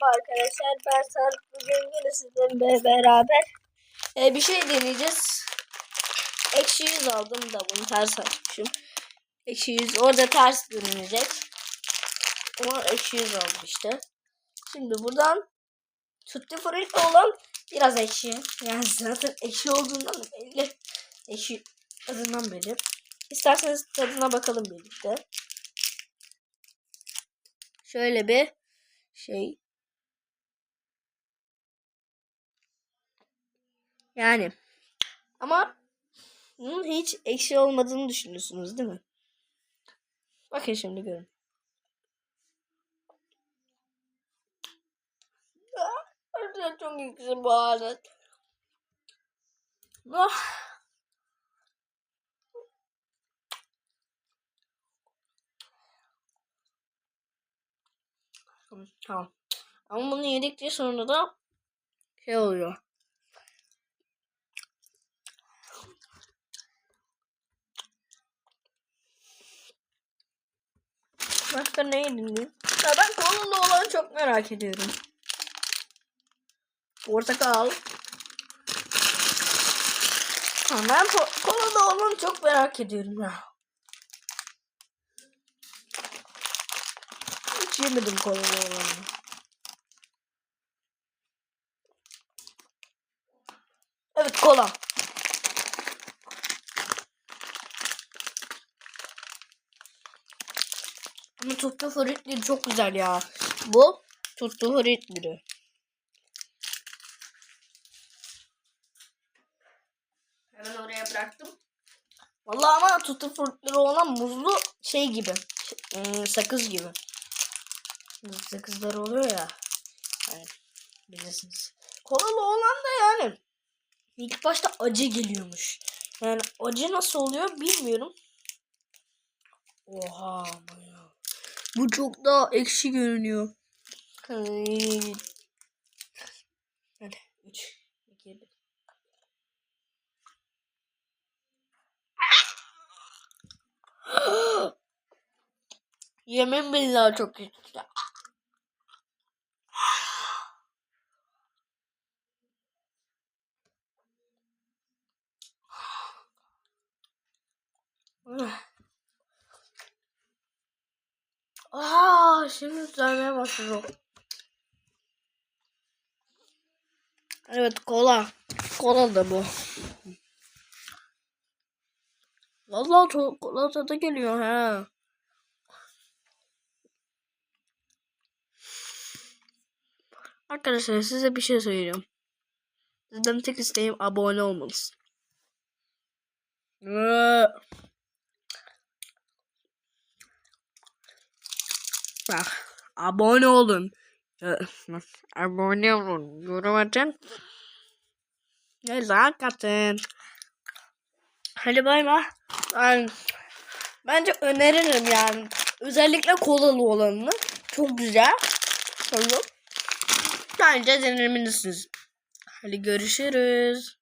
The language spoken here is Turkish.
Merhaba arkadaşlar ben Sarp bugün yine sizinle beraber e, bir şey deneyeceğiz. Ekşi yüz aldım da bunu ters açmışım. Ekşi yüz orada ters görünecek. Ama ekşi yüz aldım işte. Şimdi buradan tutti frutti olan biraz ekşi. Yani zaten ekşi olduğundan belli. Ekşi adından belli. İsterseniz tadına bakalım birlikte. Şöyle bir şey. Yani ama bunun hiç ekşi olmadığını düşünüyorsunuz değil mi? Bakın şimdi görün. Çok bu alet. Ah. Tamam. Ama bunu yedikten sonra da şey oluyor. Başka ne yedin ya? Ben kolunda olanı çok merak ediyorum. Portakal. Ha, ben kolunda olanı çok merak ediyorum ya. Hiç yemedim kolunda olanı. Evet kola. Ama tuttu fruitli çok güzel ya. Bu tuttu fruitli. Hemen oraya bıraktım. Vallahi ama tuttu fruitleri olan muzlu şey gibi. ım, sakız gibi. Sakızlar oluyor ya. Yani bilirsiniz. Kolalı olan da yani İlk başta acı geliyormuş. Yani acı nasıl oluyor bilmiyorum. Oha bayağı. Bu çok daha ekşi görünüyor. Hadi 3 2 1 Yemin billahi çok kötü. Aa, şimdi düzelmeye başladı. Evet kola. Kola da bu. Vallahi çok kola tadı geliyor ha. Arkadaşlar size bir şey söyleyeceğim. Sizden tek isteğim abone olmanız. Bak abone olun. Abone olun. Yorum atın. Ve like atın. Hadi bay bay. Yani, bence öneririm yani. Özellikle kolalı olanını. Çok güzel. Olur. Bence denemelisiniz. Hadi görüşürüz.